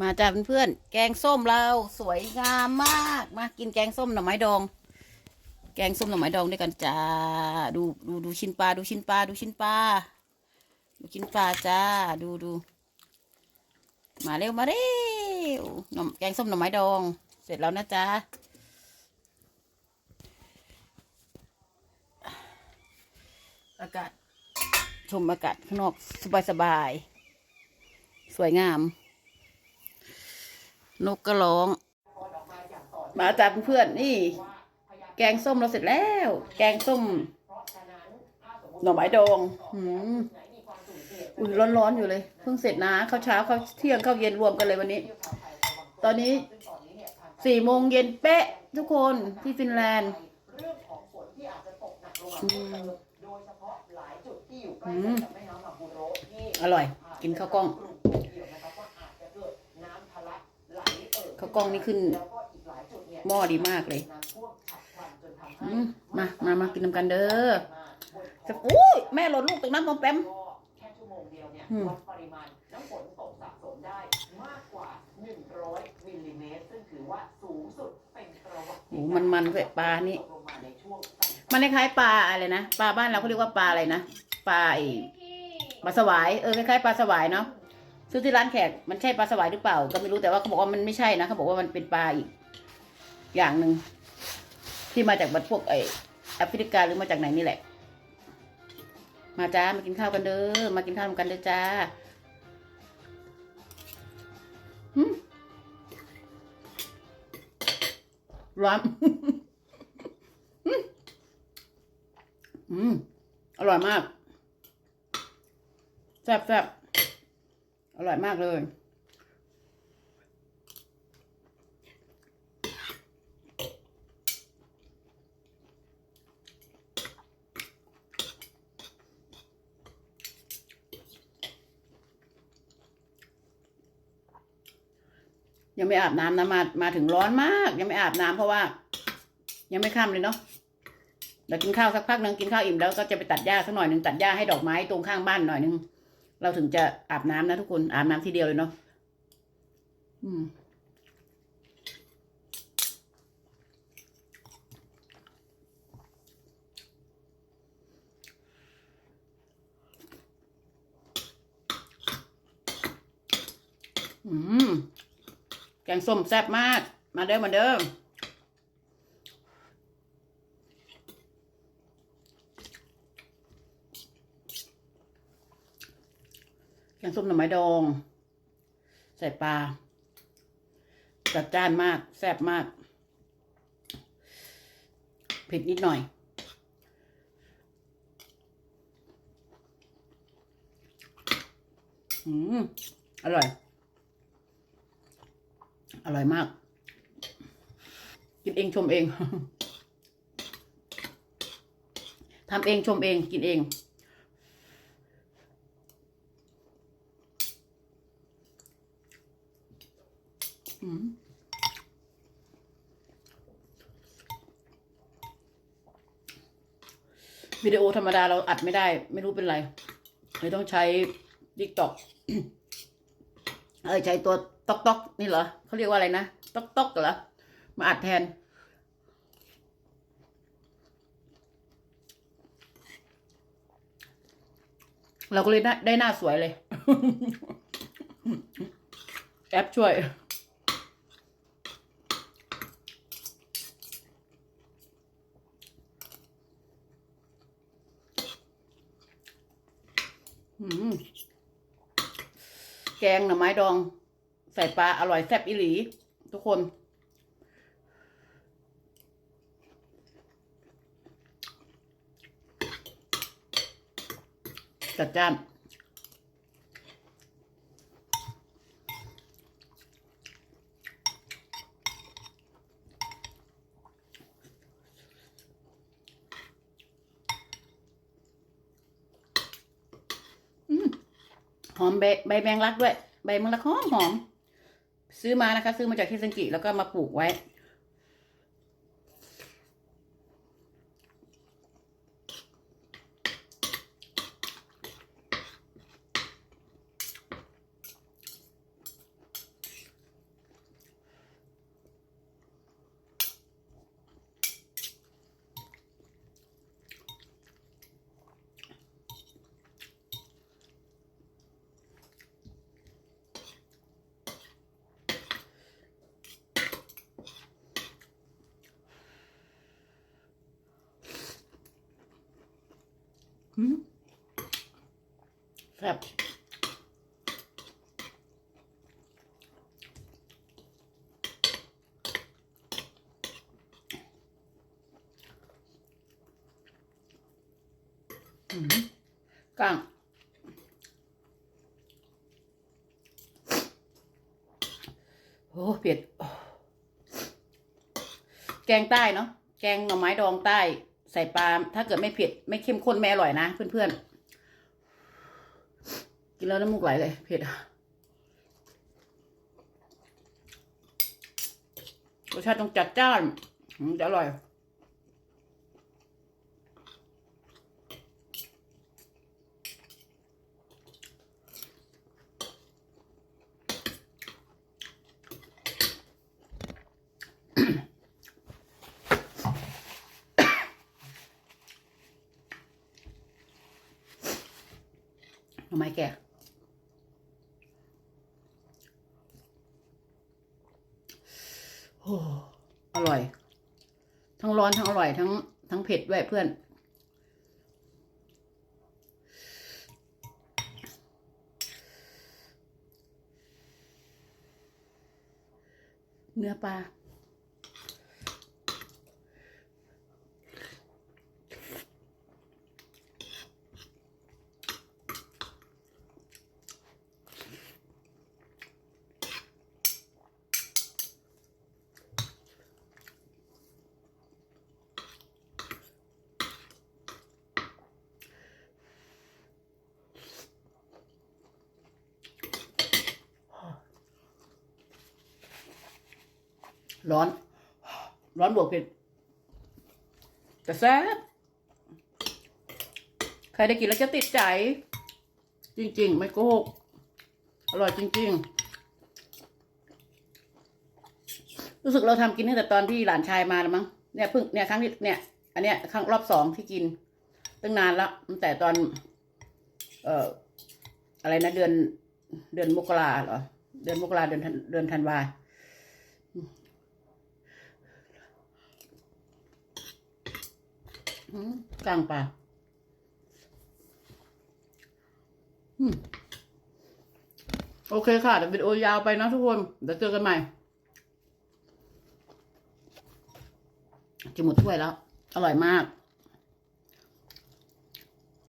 มาจ้าเพื่อนๆแกงส้มเราสวยงามมากมากินแกงส้มหน่อไม้ดอง แกงส้มหน่อไม้ดองด้วยกันจ้าดูดูดูชิ้นปลาดูชิ้นปลาดูชิ้นปลาดูชิ้นปลาจ้าดูดูมาเร็วมาเร็วหน่อแกงส้มหน่อไม้ดอง เสร็จแล้วนะจ๊ะอากาศชมอากาศข้างนอกสบายสบายๆสวยงาม นกก็ร้อง มาจากเพื่อนนี่ แกงส้มเราเสร็จแล้ว แกงส้ม หน่อไม้ดองหืมอุ่นร้อนๆอยู่เลย เพิ่งเสร็จนะข้าวเช้าข้าวเที่ยงข้าวเย็นรวมกันเลยวันนี้ ตอนนี้สี่โมงเย็นเป๊ะ ทุกคนที่ฟินแลนด์อืมอร่อย กินข้าวกล้อง ข้าวกล้องนี่ขึ้น หม้อดีมากเลยอืมมามามากินน้ำกันเด้อจะอุ้ยแม่หล่นลูกตรงนั้นมอมแปมแค่ชั่วโมงเดียวเนี่ยอืมวัดปริมาณน้ำฝนตกสะสมได้มากกว่า 100มิลลิเมตรซึ่งถือว่าสูงสุดเป็นประวัติโอ้มันมันๆด้วยปลานี่ตกลงมาในช่วงสั้นมันคล้ายๆปลาอะไรนะปลาบ้านเราเขาเรียกว่าปลาอะไรนะปลาไอ้ปลาสวายเออคล้ายๆปลาสวายเนาะ ซื้อที่ร้านแขกมันใช่ปลาสวายหรือเปล่า ก็ไม่รู้แต่ว่าเขาบอกว่ามันไม่ใช่นะเขาบอกว่ามันเป็นปลาอีก อย่างหนึ่งที่มาจากบัดพวกไอแอฟริกาหรือมาจากไหนนี่แหละ มาจ้ามากินข้าวกันเด้อมากินข้าวกันเด้อจ้าร้อนอืม อร่อยมากแซ่บแซ่บ มากเลยยังไม่อาบน้ำนะมามาถึงร้อนมาก ยังไม่อาบน้ำเพราะว่า ยังไม่ค่ำเลยเนาะเดี๋ยวกินข้าวสักพักนึงกินข้าวอิ่มแล้วก็จะไปตัดหญ้าสักหน่อยหนึ่งตัดหญ้าให้ดอกไม้ตรงข้างบ้านหน่อยหนึ่ง เราถึงจะอาบน้ำนะทุกคน อาบน้ำทีเดียวเลยเนาะอืมอืม แกงส้มแซ่บมาก มาเด้อมาเด้อ งส้มหน่อไม้ดอง ใส่ปลา จัดจ้านมาก แซ่บมาก เผ็ดนิดหน่อย อืม อร่อย อร่อยมาก กินเองชมเอง ทำเองชมเองกินเอง อืม วิดีโอธรรมดาเราอัดไม่ได้ ไม่รู้เป็นไรเลยต้องใช้ดิกตอกเออใช้ตัวต๊อกต๊อกนี่เหรอเขาเรียกว่าอะไรนะต๊อกต๊อกเหรอมาอัดแทน เราก็เลยได้หน้าสวยเลย แอปช่วย แกงหน่อไม้ดอง ใส่ปลาอร่อยแซ่บอีหลี ทุกคน จัดจ้าน หอมใบใบแมงลักด้วย ใบแมงลักหอมหอม ซื้อมานะคะ ซื้อมาจากที่ซังกิแล้วก็มาปลูกไว้ แซ่บก้างโอ้เผ็ดแกงใต้เนาะ แกงหน่อไม้ดองใต้ ใส่ปลาถ้าเกิดไม่เผ็ดไม่เข้มข้นไม่อร่อยนะเพื่อนๆ กินแล้วน้ำมูกไหลเลย เผ็ดอะรสชาติต้องจัดจ้านจะอร่อย ไม้แก่โอ้อร่อย ทั้งร้อนทั้งอร่อยทั้งทั้งเผ็ดด้วยเพื่อนเนื้อปลา ร้อน ร้อนบวกเผ็ดแต่แซ่บใครได้กินแล้วจะติดใจ จริง ๆ ไม่โกหกอร่อยจริง ๆ รู้สึกเราทำกินตั้งแต่ตอนที่หลานชายมาแล้วมั้งเนี่ยเพิ่งเนี่ยครั้งที่เนี่ย อันเนี้ยครั้งรอบสองที่กิน ตั้งนานแล้วตั้งแต่ตอน เอ่ออะไรนะเดือนเดือนมกราเหรอ เดือนมกราเดือนธันเดือนธันวา อืม กลางปลาโอเคค่ะเดี๋ยววิดีโอยาวไปนะทุกคน เดี๋ยวเจอกันใหม่จะหมดถ้วยแล้ว อร่อยมาก